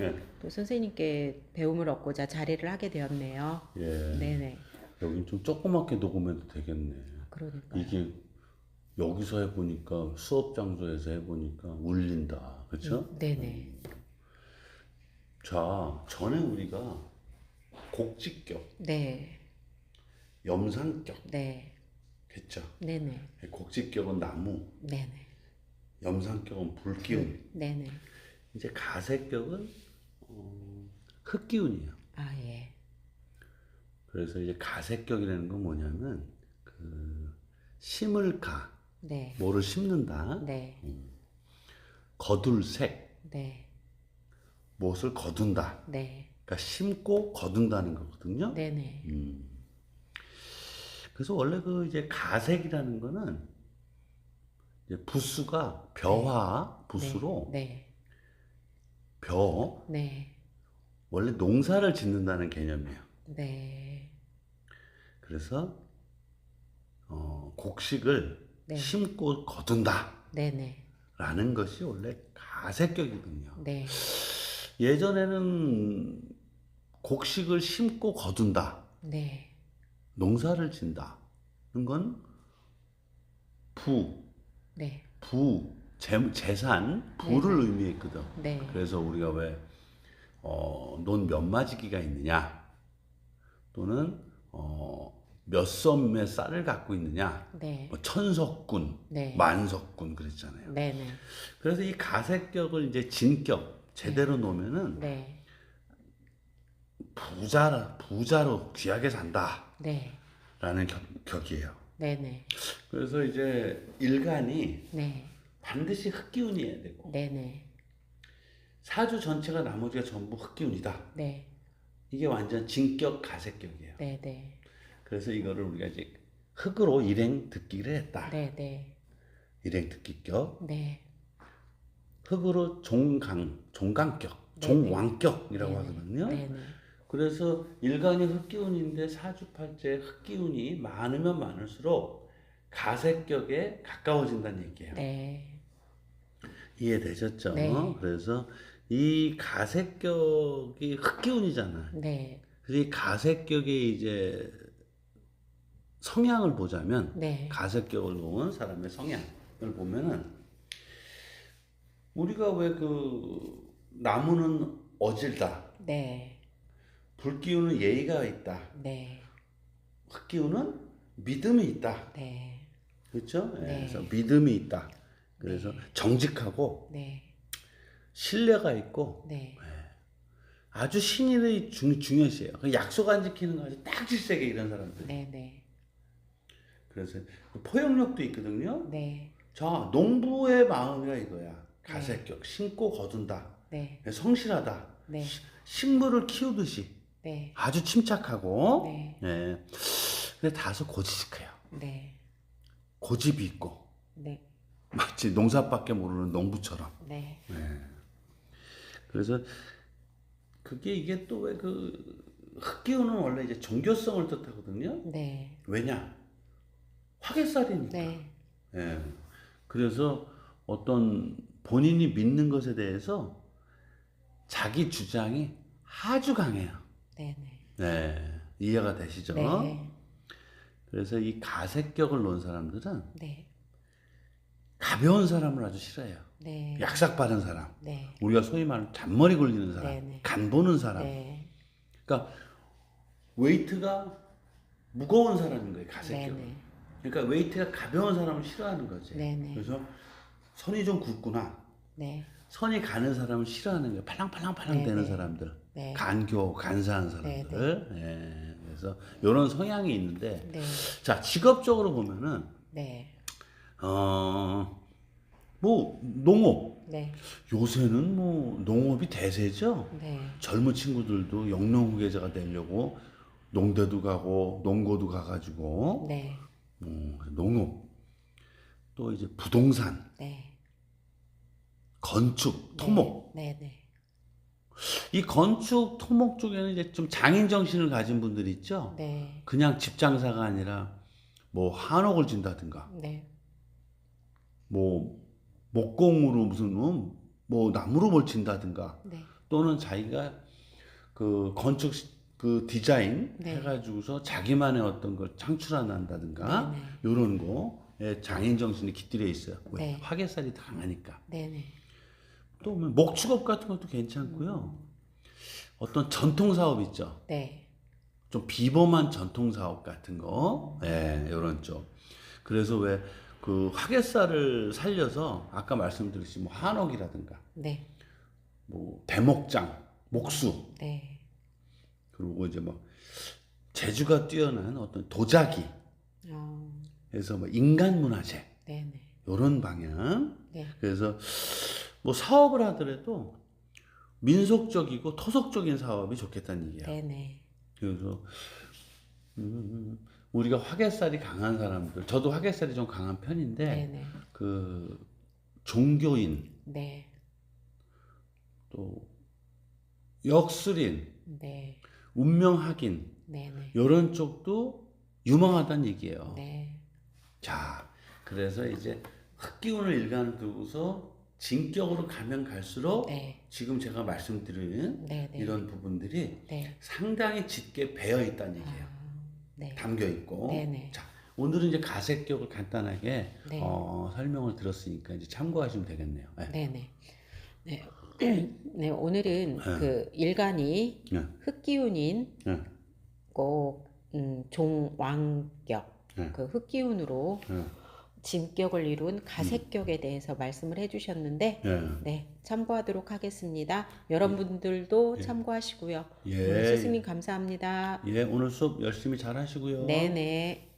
예. 또 선생님께 배움을 얻고자 자리를 하게 되었네요. 예. 네네. 여긴 좀 조그맣게 녹음해도 되겠네. 그러니까. 이게 여기서 해보니까 수업 장소에서 해보니까 울린다. 그렇죠? 네네. 자, 전에 우리가 곡직격, 네. 염산격 네. 했죠. 네네. 곡직격은 나무, 네네. 염산격은 불기운, 네네. 이제 가색격은 어, 흙기운이에요. 아 예. 그래서 이제 가색격이라는 건 뭐냐면 그 심을 가, 네. 뭐를 심는다. 네. 거둘색, 네. 무엇을 거둔다. 네. 그러니까 심고 거둔다는 거거든요. 네네. 음. 그래서 원래 그 이제 가색이라는 거는 이제 부수가 벼화 부수로 네. 벼 네. 원래 농사를 짓는다는 개념이에요. 네. 그래서 어, 곡식을 네. 심고 거둔다라는 네네. 것이 원래 가색격이거든요. 네. 예전에는 곡식을 심고 거둔다. 네. 농사를 진다 는 건 부, 네. 부, 재, 재산, 부를 의미했거든. 네. 그래서 우리가 왜, 어, 논몇 마지기가 있느냐, 또는, 어, 몇 섬의 쌀을 갖고 있느냐, 네. 뭐 천석군, 네. 만석군 그랬잖아요. 네 네. 그래서 이 가색격을 이제 진격, 제대로 놓으면은 네. 부자, 부자로 귀하게 산다라는 네. 격, 격이에요. 네네. 그래서 이제 일간이 네. 반드시 흙기운이어야 되고 네네. 사주 전체가 나머지가 전부 흙기운이다. 네. 이게 완전 진격 가색격이에요. 네네. 그래서 이거를 우리가 이제 흙으로 일행 듣기를 했다. 네네. 일행 듣기격. 네. 흙으로 종강, 종강격, 네네. 종왕격이라고 네네. 하거든요. 네네. 그래서 일간이 흙기운인데 사주팔자에 흙기운이 많으면 많을수록 가색격에 가까워진다는 얘기예요. 네. 이해되셨죠? 네. 그래서 이 가색격이 흙기운이잖아. 네. 그래서 이 가색격의 이제 성향을 보자면 네. 가색격을 놓은 사람의 성향을 보면은 우리가 왜 그 나무는 어질다, 네. 불기운은 예의가 있다, 네. 흙기운은 믿음이 있다. 네. 그렇죠? 예, 네. 그래서 믿음이 있다. 그래서 정직하고 네. 신뢰가 있고 네. 아주 신인의 중, 중요시해요. 그 약속 안 지키는 거 아주 딱 질색에 이런 사람들. 네. 네. 그래서 그 포용력도 있거든요. 네. 자, 농부의 마음이라 이거야. 가색격, 심고 거둔다. 네. 성실하다. 네. 식물을 키우듯이 네. 아주 침착하고, 네. 예. 근데 다소 고지식해요. 네. 고집이 있고, 네. 마치 농사밖에 모르는 농부처럼. 네. 그래서 그게 이게 또 왜 그 흑기운은 원래 이제 종교성을 뜻하거든요. 네. 왜냐? 화개살이니까. 네. 예. 그래서 어떤 본인이 믿는 것에 대해서 자기 주장이 아주 강해요. 네. 네. 네. 이해가 되시죠? 네. 그래서 이 가색격을 놓은 사람들은 네. 가벼운 사람을 아주 싫어해요. 네. 약삭 빠른 사람. 네. 우리가 소위 말하는 잔머리 굴리는 사람. 네, 네. 간 보는 사람. 네. 그러니까 웨이트가 무거운 사람인 거예요. 네. 가색격은. 네. 그러니까 웨이트가 가벼운 사람을 싫어하는 거지. 네. 네. 그래서 선이 좀 굵구나. 네. 선이 가는 사람을 싫어하는 거예요. 팔랑팔랑팔랑 네, 되는 네. 사람들. 네. 간교, 간사한 사람들. 예. 그래서 이런 성향이 있는데 네. 자, 직업적으로 보면은 네. 어, 뭐 농업. 네. 요새는 뭐 농업이 대세죠. 네. 젊은 친구들도 영농 후계자가 되려고 농대도 가고 농고도 가가지고 네. 어, 농업 또 이제 부동산, 네. 건축, 토목 네. 네. 이 건축, 토목 쪽에는 이제 좀 장인 정신을 가진 분들이 있죠. 네. 그냥 집 장사가 아니라 뭐 한옥을 진다든가 네. 뭐 목공으로 무슨 음, 뭐 나무로 뭘 친다든가 네. 또 또는 자기가 그 건축 시- 그 디자인 네. 해가지고서 자기만의 어떤 걸 창출한다든가 네 네. 이런 거에 장인 정신이 깃들여 있어요. 왜? 네. 화개살이 강하니까. 네 네. 또뭐 목축업 같은 것도 괜찮고요. 어떤 전통 사업 있죠. 네. 좀 비범한 전통 사업 같은 거, 예, 이런 쪽. 그래서 왜 그 화개살을 살려서 아까 말씀드렸듯이 뭐 한옥이라든가 네. 뭐 대목장, 목수 네. 그리고 이제 뭐 재주가 뛰어난 어떤 도자기 어, 해서 뭐 인간 문화재 네네. 이런 방향. 네. 그래서 뭐 사업을 하더라도 민속적이고 토속적인 사업이 좋겠다는 얘기야. 네네. 그래서 음, 우리가 화개살이 강한 사람들, 저도 화개살이 좀 강한 편인데 네네. 그 종교인 네. 또 역술인, 네. 운명학인 네네. 이런 쪽도 유망하다는 얘기예요. 네. 자, 그래서 이제 흑기운을 일간을 두고서 진격으로 가면 갈수록 네. 지금 제가 말씀드린 네네. 이런 부분들이 네. 상당히 짙게 배어 있다는 얘기예요. 아, 네. 담겨 있고. 네네. 자, 오늘은 이제 가색격을 간단하게 네. 어, 설명을 들었으니까 이제 참고하시면 되겠네요. 네. 네네. 네. 네, 오늘은 네. 그 일간이 네. 흑기운인 네. 꼭 음, 종왕격 네. 그 흑기운으로 네. 진격을 이룬 가색격에 대해서 말씀을 해주셨는데 네. 네 참고하도록 하겠습니다. 여러분들도 예. 참고하시고요. 예. 오늘 스승님 감사합니다. 예, 오늘 수업 열심히 잘 하시고요. 네네.